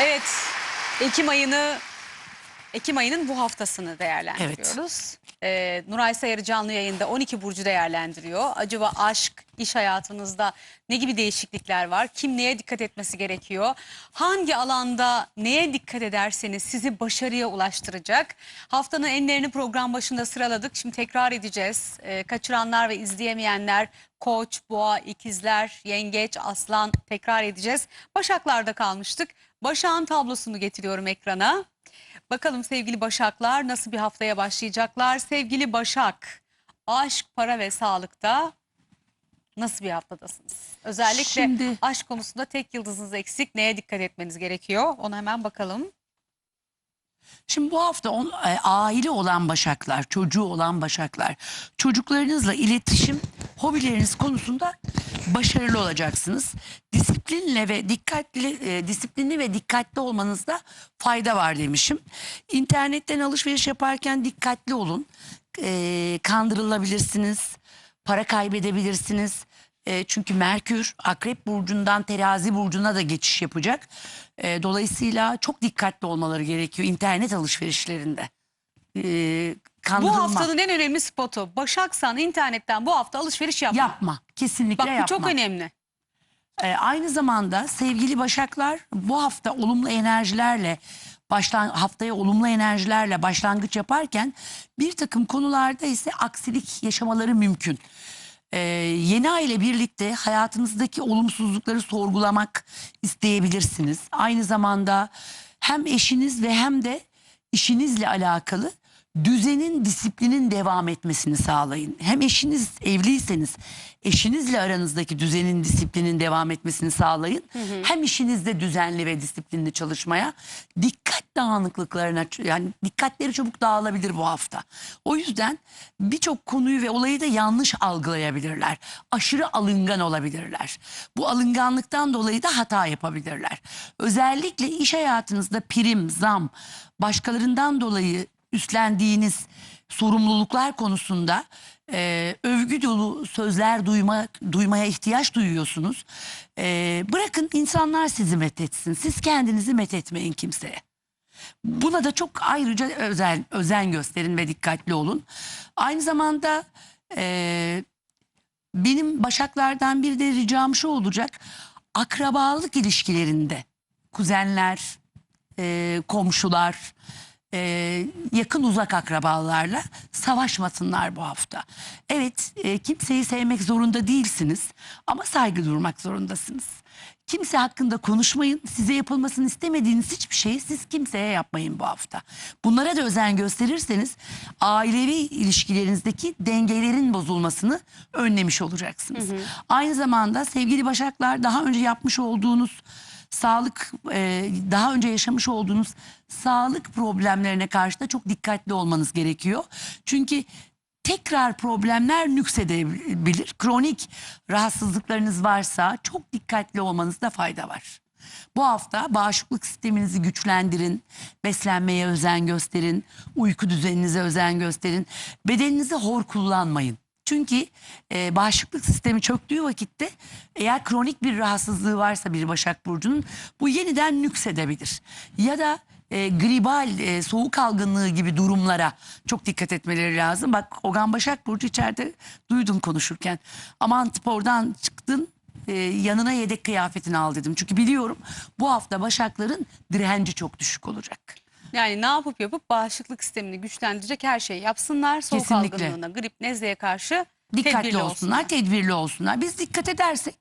Evet, Ekim ayını Ekim ayının bu haftasını değerlendiriyoruz. Ee, Nuray Sayarı canlı yayında 12 burcu değerlendiriyor. Acaba aşk, iş hayatınızda ne gibi değişiklikler var? Kim neye dikkat etmesi gerekiyor? Hangi alanda neye dikkat ederseniz sizi başarıya ulaştıracak? Haftanın enlerini program başında sıraladık. Şimdi tekrar edeceğiz. Ee, kaçıranlar ve izleyemeyenler Koç, Boğa, İkizler, Yengeç, Aslan tekrar edeceğiz. Başaklar'da kalmıştık. Başak'ın tablosunu getiriyorum ekrana. Bakalım sevgili Başaklar nasıl bir haftaya başlayacaklar? Sevgili Başak, aşk, para ve sağlıkta nasıl bir haftadasınız? Özellikle Şimdi- aşk konusunda tek yıldızınız eksik. Neye dikkat etmeniz gerekiyor? Ona hemen bakalım. Şimdi bu hafta on, e, aile olan başaklar, çocuğu olan başaklar, çocuklarınızla iletişim, hobileriniz konusunda başarılı olacaksınız. Disiplinle ve dikkatli, e, disiplinli ve dikkatli olmanızda fayda var demişim. İnternetten alışveriş yaparken dikkatli olun. E, kandırılabilirsiniz, para kaybedebilirsiniz. E, çünkü Merkür Akrep Burcu'ndan Terazi Burcu'na da geçiş yapacak. E, dolayısıyla çok dikkatli olmaları gerekiyor internet alışverişlerinde. E, Bu haftanın en önemli spotu. Başaksan internetten bu hafta alışveriş yapma. Yapma. Kesinlikle Bak bu yapma. çok önemli. E, aynı zamanda sevgili Başaklar bu hafta olumlu enerjilerle başlan haftaya olumlu enerjilerle başlangıç yaparken bir takım konularda ise aksilik yaşamaları mümkün. E, yeni ay ile birlikte hayatınızdaki olumsuzlukları sorgulamak isteyebilirsiniz. Aynı zamanda hem eşiniz ve hem de işinizle alakalı düzenin, disiplinin devam etmesini sağlayın. Hem eşiniz evliyseniz eşinizle aranızdaki düzenin, disiplinin devam etmesini sağlayın. Hem işinizde düzenli ve disiplinli çalışmaya, dikkat dağınıklıklarına yani dikkatleri çabuk dağılabilir bu hafta. O yüzden birçok konuyu ve olayı da yanlış algılayabilirler. Aşırı alıngan olabilirler. Bu alınganlıktan dolayı da hata yapabilirler. Özellikle iş hayatınızda prim, zam, başkalarından dolayı üstlendiğiniz sorumluluklar konusunda e, övgü dolu sözler duyma, duymaya ihtiyaç duyuyorsunuz. E, bırakın insanlar sizi methetsin. Siz kendinizi methetmeyin kimseye. Buna da çok ayrıca özen, özen gösterin ve dikkatli olun. Aynı zamanda e, benim başaklardan bir de ricam şu olacak. Akrabalık ilişkilerinde kuzenler, e, komşular, e, yakın uzak akrabalarla savaşmasınlar bu hafta. Evet e, kimseyi sevmek zorunda değilsiniz ama saygı durmak zorundasınız. Kimse hakkında konuşmayın. Size yapılmasını istemediğiniz hiçbir şeyi siz kimseye yapmayın bu hafta. Bunlara da özen gösterirseniz ailevi ilişkilerinizdeki dengelerin bozulmasını önlemiş olacaksınız. Aynı zamanda sevgili Başaklar daha önce yapmış olduğunuz sağlık e, daha önce yaşamış olduğunuz sağlık problemlerine karşı da çok dikkatli olmanız gerekiyor. Çünkü tekrar problemler nüksedebilir. Kronik rahatsızlıklarınız varsa çok dikkatli olmanızda fayda var. Bu hafta bağışıklık sisteminizi güçlendirin, beslenmeye özen gösterin, uyku düzeninize özen gösterin, bedeninizi hor kullanmayın. Çünkü e, bağışıklık sistemi çöktüğü vakitte eğer kronik bir rahatsızlığı varsa bir Başak Burcu'nun bu yeniden nüksedebilir. Ya da e, gribal e, soğuk algınlığı gibi durumlara çok dikkat etmeleri lazım. Bak Ogan Başak Burcu içeride duydum konuşurken. Aman spordan çıktın e, yanına yedek kıyafetini al dedim. Çünkü biliyorum bu hafta Başakların direnci çok düşük olacak. Yani ne yapıp yapıp bağışıklık sistemini güçlendirecek her şeyi yapsınlar. Soğuk Kesinlikle. algınlığına, grip, nezleye karşı Dikkatli tedbirli olsunlar, tedbirli olsunlar. Biz dikkat edersek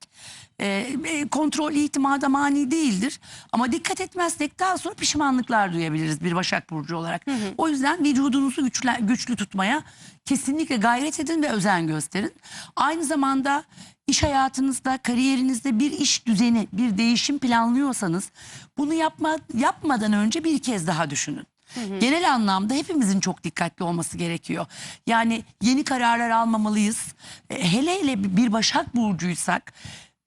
e, e, kontrol itimada mani değildir. Ama dikkat etmezsek daha sonra pişmanlıklar duyabiliriz bir Başak Burcu olarak. O yüzden vücudunuzu güçlü, güçlü tutmaya kesinlikle gayret edin ve özen gösterin. Aynı zamanda iş hayatınızda, kariyerinizde bir iş düzeni, bir değişim planlıyorsanız bunu yapma, yapmadan önce bir kez daha düşünün. Genel anlamda hepimizin çok dikkatli olması gerekiyor. Yani yeni kararlar almamalıyız. E, Hele hele bir Başak Burcuysak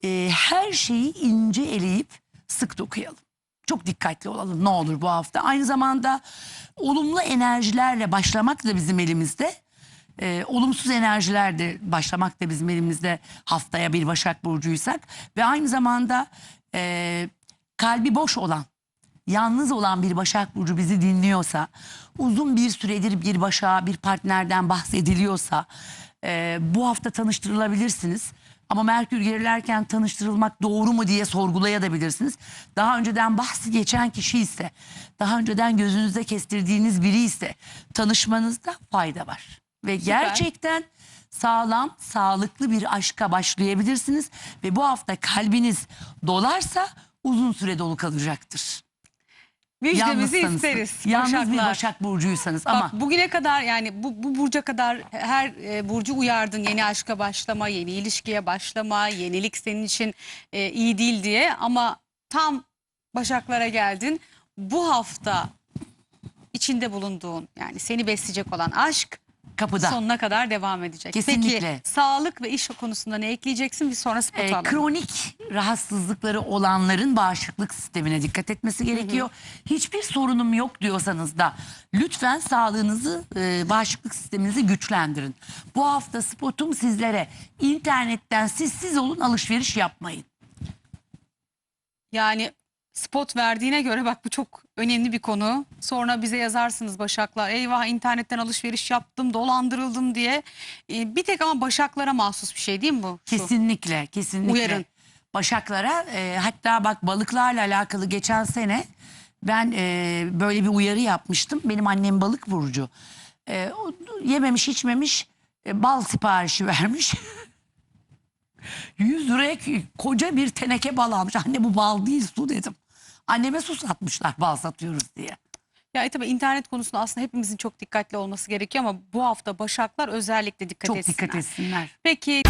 e, her şeyi ince eleyip sık dokuyalım. Çok dikkatli olalım ne olur bu hafta. Aynı zamanda olumlu enerjilerle başlamak da bizim elimizde. E, olumsuz enerjiler de başlamak da bizim elimizde haftaya bir Başak Burcuysak. Ve aynı zamanda e, kalbi boş olan yalnız olan bir Başak Burcu bizi dinliyorsa, uzun bir süredir bir Başak'a bir partnerden bahsediliyorsa e, bu hafta tanıştırılabilirsiniz. Ama Merkür gerilerken tanıştırılmak doğru mu diye sorgulayabilirsiniz. Daha önceden bahsi geçen kişi ise, daha önceden gözünüzde kestirdiğiniz biri ise tanışmanızda fayda var. Ve gerçekten sağlam, sağlıklı bir aşka başlayabilirsiniz. Ve bu hafta kalbiniz dolarsa uzun süre dolu kalacaktır. Müjdemizi Yalnızsanız, isteriz. Yalnız bir. Başak Burcuysanız Bak ama bugüne kadar yani bu, bu burca kadar her e, burcu uyardın yeni aşka başlama, yeni ilişkiye başlama, yenilik senin için e, iyi değil diye ama tam Başaklara geldin. Bu hafta içinde bulunduğun yani seni besleyecek olan aşk kapıda. sonuna kadar devam edecek. Kesinlikle. Peki sağlık ve iş konusunda ne ekleyeceksin? Bir sonra spot Ee, alalım. kronik rahatsızlıkları olanların bağışıklık sistemine dikkat etmesi gerekiyor. Hiçbir sorunum yok diyorsanız da lütfen sağlığınızı, e, bağışıklık sisteminizi güçlendirin. Bu hafta spotum sizlere internetten siz siz olun alışveriş yapmayın. Yani spot verdiğine göre bak bu çok önemli bir konu. Sonra bize yazarsınız Başaklar. Eyvah internetten alışveriş yaptım, dolandırıldım diye. Ee, bir tek ama Başaklara mahsus bir şey değil mi bu? Şu. Kesinlikle, kesinlikle. Uyarın. Başaklara e, hatta bak balıklarla alakalı geçen sene ben e, böyle bir uyarı yapmıştım. Benim annem balık burcu. E, o yememiş içmemiş e, bal siparişi vermiş. 100 liraya koca bir teneke bal almış. Anne bu bal değil su dedim. Anneme su satmışlar bal satıyoruz diye. Ya e tabii internet konusunda aslında hepimizin çok dikkatli olması gerekiyor ama bu hafta Başaklar özellikle dikkat Çok etsinler. dikkat etsinler. Peki